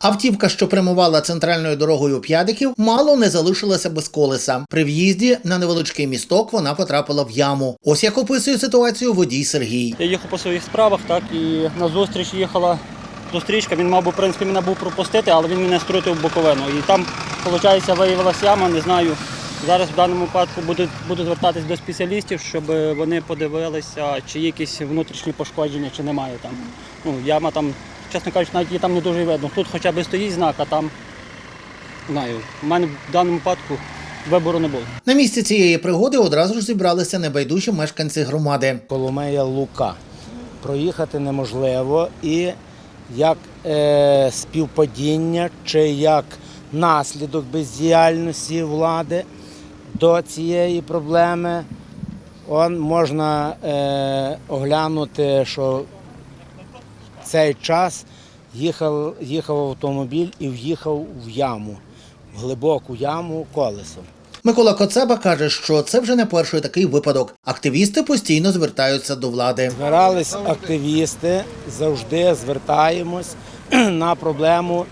Автівка, що прямувала центральною дорогою п'ядиків, мало не залишилася без колеса. При в'їзді на невеличкий місток вона потрапила в яму. Ось як описує ситуацію водій Сергій. Я їхав по своїх справах, так, і на зустріч їхала зустрічка. Він мав би, в принципі, мене був пропустити, але він мене струтив боковину. І там, виходить, виявилася яма, не знаю. Зараз в даному випадку буду, буду звертатись до спеціалістів, щоб вони подивилися, чи якісь внутрішні пошкодження, чи немає там. Ну, яма там, чесно кажучи, навіть її там не дуже видно. Тут хоча б стоїть знак, а там, знаю, в мене в даному випадку вибору не було. На місці цієї пригоди одразу ж зібралися небайдужі мешканці громади. Коломея Лука. Проїхати неможливо і як е, співпадіння чи як наслідок бездіяльності влади до цієї проблеми он, можна е, оглянути, що цей час їхав, їхав автомобіль і в'їхав в яму, в глибоку яму колесом. Микола Коцаба каже, що це вже не перший такий випадок. Активісти постійно звертаються до влади. Збирались активісти, завжди звертаємось на проблему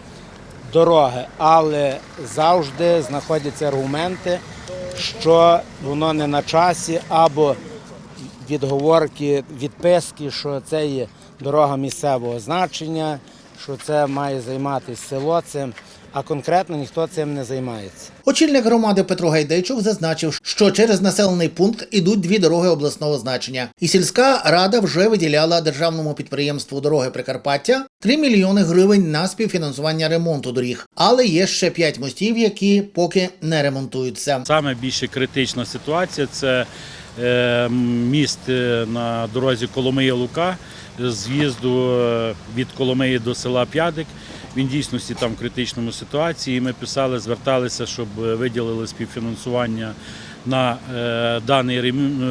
дороги, але завжди знаходяться аргументи, що воно не на часі, або відговорки, відписки, що це є дорога місцевого значення, що це має займатися село цим, а конкретно ніхто цим не займається. Очільник громади Петро Гайдейчук зазначив, що через населений пункт ідуть дві дороги обласного значення, і сільська рада вже виділяла державному підприємству дороги Прикарпаття 3 мільйони гривень на співфінансування ремонту доріг. Але є ще 5 мостів, які поки не ремонтуються. Саме більше критична ситуація це міст е, на дорозі Коломия-Лука з'їзду е, від Коломиї до села П'ядик. Він дійсності там в критичному ситуації. Ми писали, зверталися, щоб е, виділили співфінансування на е, даний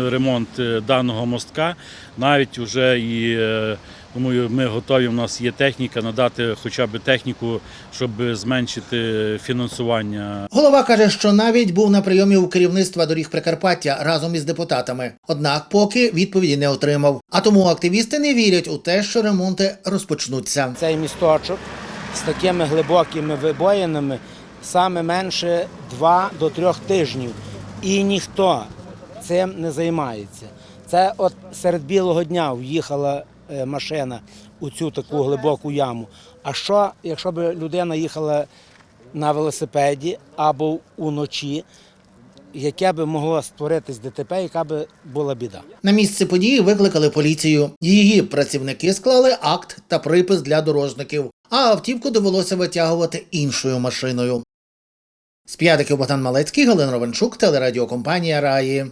ремонт е, даного мостка. Навіть вже і думаю, ми готові. У нас є техніка надати хоча б техніку, щоб зменшити фінансування Голова каже, що навіть був на прийомі у керівництва доріг Прикарпаття разом із депутатами. Однак поки відповіді не отримав. А тому активісти не вірять у те, що ремонти розпочнуться. Цей місточок з такими глибокими вибоїнами саме менше 2 до 3 тижнів. І ніхто цим не займається. Це от серед білого дня в'їхала машина у цю таку глибоку яму. А що, якщо б людина їхала на велосипеді або уночі, яке би могло створитись ДТП, яка би була біда? На місце події викликали поліцію. Її працівники склали акт та припис для дорожників, а автівку довелося витягувати іншою машиною. З п'ятиків Богдан Малецький, Галина Ровенчук, телерадіокомпанія Раї.